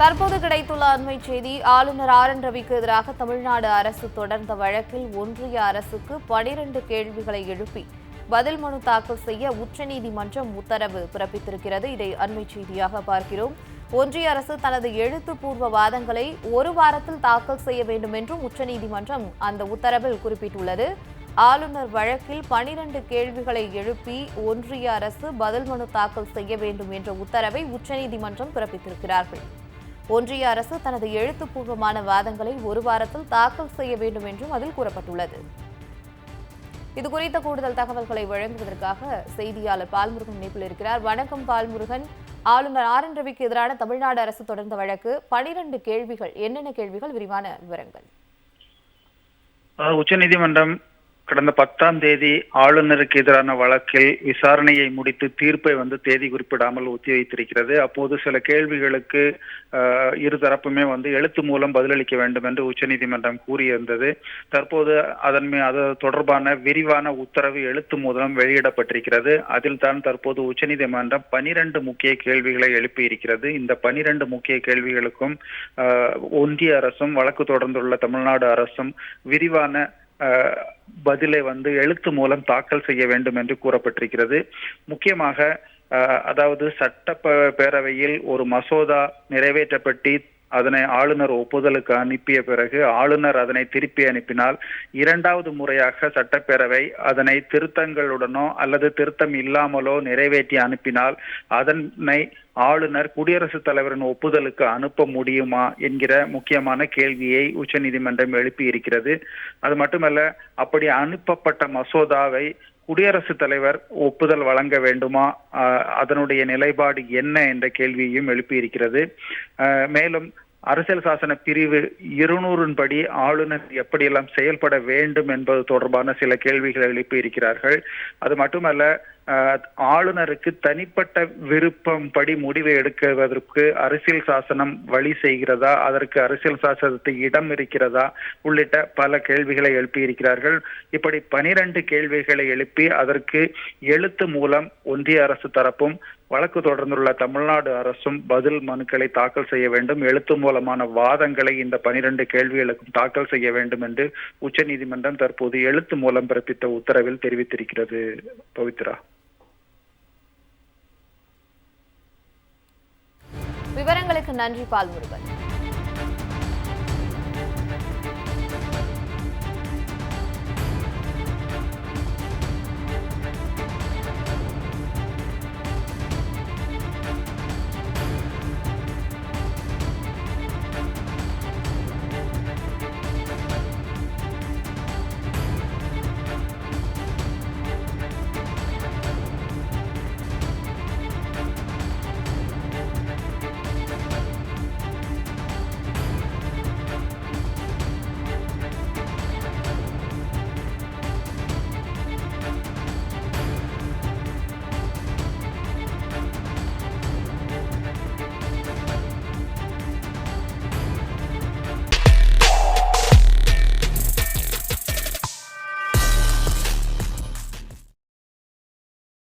தற்போது கிடைத்துள்ள அண்மை செய்தி ஆளுநர் ஆர் என் ரவிக்கு எதிராக தமிழ்நாடு அரசு தொடர்ந்த வழக்கில் ஒன்றிய அரசுக்கு பனிரெண்டு கேள்விகளை எழுப்பி பதில் மனு தாக்கல் செய்ய உச்சநீதிமன்றம் உத்தரவு பிறப்பித்திருக்கிறது. இதை அண்மை செய்தியாக பார்க்கிறோம். ஒன்றிய அரசு தனது எழுத்துப்பூர்வ வாதங்களை ஒரு வாரத்தில் தாக்கல் செய்ய வேண்டும் என்றும் உச்சநீதிமன்றம் அந்த உத்தரவில் குறிப்பிட்டுள்ளது. ஆளுநர் வழக்கில் பனிரண்டு கேள்விகளை எழுப்பி ஒன்றிய அரசு பதில் மனு தாக்கல் செய்ய வேண்டும் என்ற உத்தரவை உச்சநீதிமன்றம் பிறப்பித்திருக்கிறார்கள். ஒன்றிய அரசு தனது எழுத்துப்பூர்வமான வாதங்களை ஒரு வாரத்தில் தாக்கல் செய்ய வேண்டும் என்றும் அதில் கூறப்பட்டுள்ளது. இது குறித்த கூடுதல் தகவல்களை வழங்குவதற்காக செய்தியாளர் பால்முருகன் இணைப்பில் இருக்கிறார். வணக்கம் பால்முருகன். ஆளுநர் ஆர் என் ரவிக்கு எதிரான தமிழ்நாடு அரசு தொடர்ந்த வழக்கு பனிரெண்டு கேள்விகள் என்னென்ன கேள்விகள் விரிவான விவரங்கள். உச்சநீதிமன்றம் கடந்த பத்தாம் தேதி ஆளுநருக்கு எதிரான வழக்கில் விசாரணையை முடித்து தீர்ப்பை வந்து தேதி குறிப்பிடாமல் ஒத்திவைத்திருக்கிறது. அப்போது சில கேள்விகளுக்கு இருதரப்புமே வந்து எழுத்து மூலம் பதிலளிக்க வேண்டும் என்று உச்சநீதிமன்றம் கூறியிருந்தது. தற்போது அதன் அது தொடர்பான விரிவான உத்தரவு எழுத்து மூலம் வெளியிடப்பட்டிருக்கிறது. அதில் தான் தற்போது உச்சநீதிமன்றம் பனிரெண்டு முக்கிய கேள்விகளை எழுப்பியிருக்கிறது. இந்த பனிரெண்டு முக்கிய கேள்விகளுக்கும் ஒன்றிய அரசும் வழக்கு தொடர்ந்துள்ள தமிழ்நாடு அரசும் விரிவான பதிலை வந்து எழுத்து மூலம் தாக்கல் செய்ய வேண்டும் என்று கூறப்பட்டிருக்கிறது. முக்கியமாக அஹ், அதாவது சட்ட பேரவையில் ஒரு மசோதா நிறைவேற்றப்பட்டு அதனை ஆளுநர் ஒப்புதலுக்கு அனுப்பிய பிறகு ஆளுநர் அதனை திருப்பி அனுப்பினால் இரண்டாவது முறையாக சட்டப்பேரவை அதனை திருத்தங்களுடனோ அல்லது திருத்தம் இல்லாமலோ நிறைவேற்றி அனுப்பினால் அதனை ஆளுநர் குடியரசுத் தலைவரின் ஒப்புதலுக்கு அனுப்ப முடியுமா என்கிற முக்கியமான கேள்வியை உச்சநீதிமன்றம் எழுப்பி இருக்கிறது அது மட்டுமல்ல அப்படி அனுப்பப்பட்ட மசோதாவை குடியரசுத் தலைவர் ஒப்புதல் வழங்க வேண்டுமா? அதனுடைய நிலைப்பாடு என்ன என்ற கேள்வியையும் எழுப்பியிருக்கிறது. ஆஹ் மேலும் அரசியல் சாசன பிரிவு இருநூறின் படி ஆளுநர் எப்படியெல்லாம் செயல்பட வேண்டும் என்பது தொடர்பான சில கேள்விகளை எழுப்பி இருக்கிறார்கள் அது மட்டுமல்ல ஆளுநருக்கு தனிப்பட்ட விருப்பம் படி முடிவை எடுக்குவதற்கு அரசியல் சாசனம் வழி செய்கிறதா? அதற்கு அரசியல் சாசனத்தை இடம் இருக்கிறதா? உள்ளிட்ட பல கேள்விகளை எழுப்பி இருக்கிறார்கள் இப்படி பனிரெண்டு கேள்விகளை எழுப்பி அதற்கு எழுத்து மூலம் ஒன்றிய அரசு தரப்பும் வழக்கு தொடர்ந்துள்ள தமிழ்நாடு அரசும் பதில் மனுக்களை தாக்கல் செய்ய வேண்டும். எழுத்து மூலமான வாதங்களை இந்த பனிரெண்டு கேள்விகளுக்கும் தாக்கல் செய்ய வேண்டும் என்று உச்சநீதிமன்றம் தற்போது எழுத்து மூலம் பிறப்பித்த உத்தரவில் தெரிவித்திருக்கிறது. பவித்ரா. விவரங்களுக்கு நன்றி பால்முருகன்